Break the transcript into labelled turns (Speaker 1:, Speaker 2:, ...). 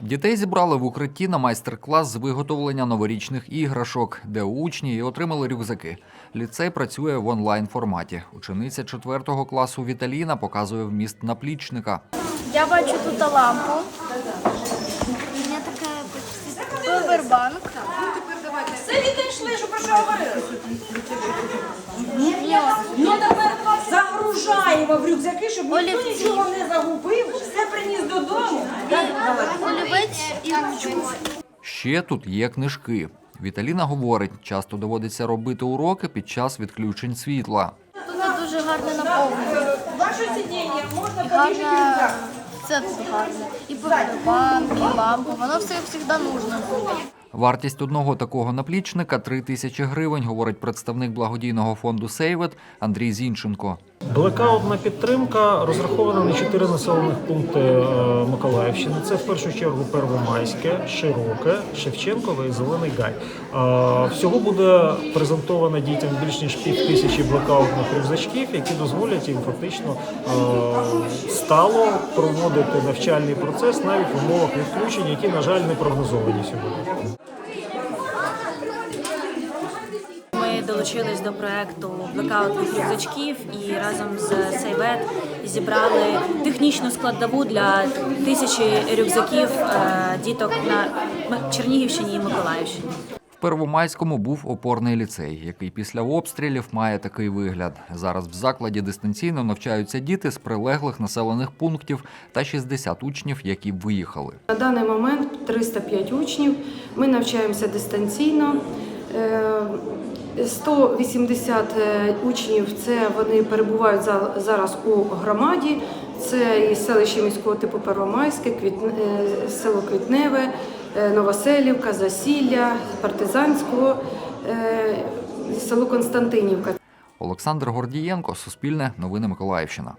Speaker 1: Дітей зібрали в укритті на майстер-клас з виготовлення новорічних іграшок, де учні і отримали рюкзаки. Ліцей працює в онлайн форматі. Учениця 4 класу Віталіна показує вміст наплічника.
Speaker 2: Я бачу тут лампу. У мене така почти повербанк.
Speaker 3: Все відійшли, що про що говорили. В рюкзаки, щоб ніхто
Speaker 2: Олівці.
Speaker 3: нічого не загубив, все приніс додому.
Speaker 2: Олівець і ручку.
Speaker 1: Ще тут є книжки. Віталіна говорить, часто доводиться робити уроки під час відключень світла.
Speaker 2: Тут дуже гарне наповнення.
Speaker 3: Ваше сидіння можна в рюкзак.
Speaker 2: Це тут гарне. І повербанк, і лампа. Воно все завжди нужно буде.
Speaker 1: Вартість одного такого наплічника 3 тисячі гривень, говорить представник благодійного фонду Сейвет Андрій Зінченко.
Speaker 4: Блекаутна підтримка розрахована на чотири населених пункти е, Миколаївщини. Це в першу чергу Первомайське, Широке, Шевченкове і Зелений Гай. Е, Всього буде презентовано дітям більш ніж пів тисячі блекаутних рюкзачків, які дозволять їм фактично е, стало проводити навчальний процес навіть в умовах відключень, які, на жаль, не прогнозовані сьогодні.
Speaker 5: Ми долучились до проекту блекаутних рюкзачків і разом з Сейвет зібрали технічну складову для тисячі рюкзаків е, діток на Чернігівщині і Миколаївщині.
Speaker 1: Первомайському був опорний ліцей, який після обстрілів має такий вигляд. Зараз в закладі дистанційно навчаються діти з прилеглих населених пунктів та 60 учнів, які виїхали.
Speaker 6: На даний момент 305 учнів. Ми навчаємося дистанційно. Е, 180 е, учнів це вони перебувають за- зараз у громаді. Це і селище міського типу Первомайське, е, село Квітневе, е, Новоселівка, Засілля, Партизанського, е, село Константинівка.
Speaker 1: Олександр Гордієнко, Суспільне, Новини Миколаївщина.